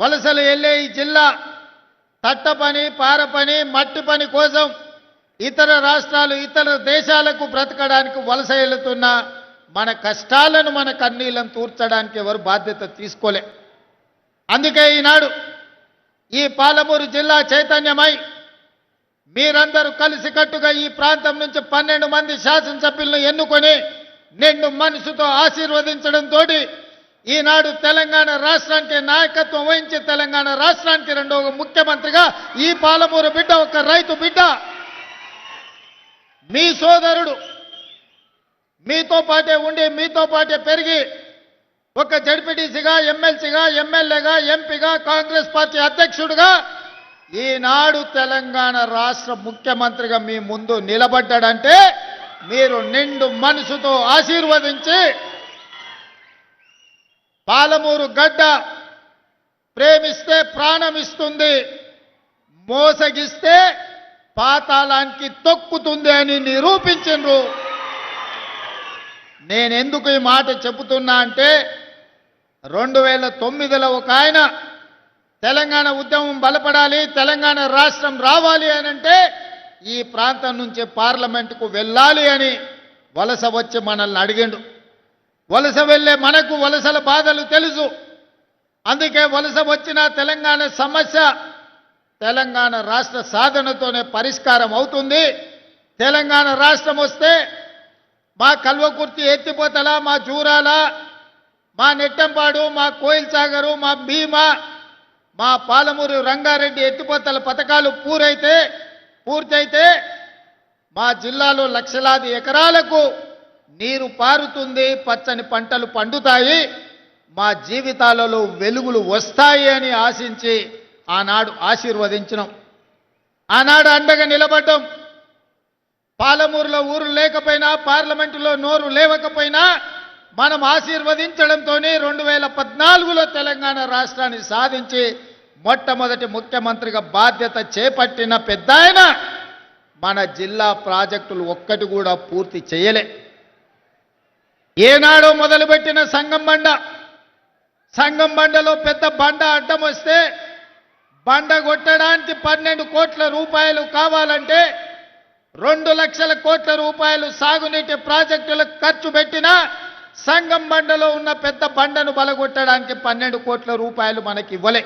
వలసలు వెళ్ళే ఈ జిల్లా తట్ట పని పార పని మట్టి పని కోసం ఇతర రాష్ట్రాలు ఇతర దేశాలకు బ్రతకడానికి వలస వెళుతున్న మన కష్టాలను మన కన్నీళ్ళను తూర్చడానికి ఎవరు బాధ్యత తీసుకోలే. అందుకే ఈనాడు ఈ పాలమూరు జిల్లా చైతన్యమై మీరందరూ కలిసికట్టుగా ఈ ప్రాంతం నుంచి పన్నెండు మంది శాసనసభ్యులను ఎన్నుకొని నిన్ను మనసుతో ఆశీర్వదించడంతో ఈనాడు తెలంగాణ రాష్ట్రానికి నాయకత్వం వహించి తెలంగాణ రాష్ట్రానికి రెండవ ముఖ్యమంత్రిగా ఈ పాలమూరు బిడ్డ ఒక రైతు బిడ్డ. మీ సోదరుడు మీతో పాటే ఉండి మీతో పాటే పెరిగి ఒక జడ్పీటీసీగా ఎమ్మెల్సీగా ఎమ్మెల్యేగా ఎంపీగా కాంగ్రెస్ పార్టీ అధ్యక్షుడిగా ఈనాడు తెలంగాణ రాష్ట్ర ముఖ్యమంత్రిగా మీ ముందు నిలబడ్డాడంటే మీరు నిండు మనసుతో ఆశీర్వదించి పాలమూరు గడ్డ ప్రేమిస్తే ప్రాణం ఇస్తుంది మోసగిస్తే పాతాళానికి తొక్కుతుంది అని నిరూపించిండ్రు. నేనెందుకు ఈ మాట చెబుతున్నా అంటే రెండు వేల తొమ్మిదిలో ఒక ఆయన తెలంగాణ ఉద్యమం బలపడాలి తెలంగాణ రాష్ట్రం రావాలి అని అంటే ఈ ప్రాంతం నుంచి పార్లమెంటుకు వెళ్ళాలి అని వలస వచ్చి మనల్ని అడిగిండు. వలస వెళ్ళే మనకు వలసల బాధలు తెలుసు. అందుకే వలస వచ్చిన తెలంగాణ సమస్య తెలంగాణ రాష్ట్ర సాధనతోనే పరిష్కారం అవుతుంది. తెలంగాణ రాష్ట్రం వస్తే మా కల్వకుర్తి ఎత్తిపోతల మా జూరాల మా నెట్టంపాడు మా కోయిల్ సాగరు మా భీమా మా పాలమూరు రంగారెడ్డి ఎత్తిపోతల పథకాలు పూరైతే పూర్తయితే మా జిల్లాలో లక్షలాది ఎకరాలకు నీరు పారుతుంది పచ్చని పంటలు పండుతాయి మా జీవితాలలో వెలుగులు వస్తాయి అని ఆశించి ఆనాడు ఆశీర్వదించినాం. ఆనాడు అండగా నిలబడ్డం. పాలమూరులో ఊరు లేకపోయినా పార్లమెంటులో నోరు లేవకపోయినా మనం ఆశీర్వదించడంతో రెండు వేల పద్నాలుగులో తెలంగాణ రాష్ట్రాన్ని సాధించి మొట్టమొదటి ముఖ్యమంత్రిగా బాధ్యత చేపట్టిన పెద్ద మన జిల్లా ప్రాజెక్టులు ఒక్కటి కూడా పూర్తి చేయలే. ఏనాడో మొదలుపెట్టిన సంగం బండ. సంగం బండలో పెద్ద బండ అడ్డం వస్తే బండ కొట్టడానికి పన్నెండు కోట్ల రూపాయలు కావాలంటే రెండు లక్షల కోట్ల రూపాయలు సాగునీటి ప్రాజెక్టులకు ఖర్చు పెట్టినా సంగం బండలో ఉన్న పెద్ద బండను బలగొట్టడానికి పన్నెండు కోట్ల రూపాయలు మనకి ఇవ్వలే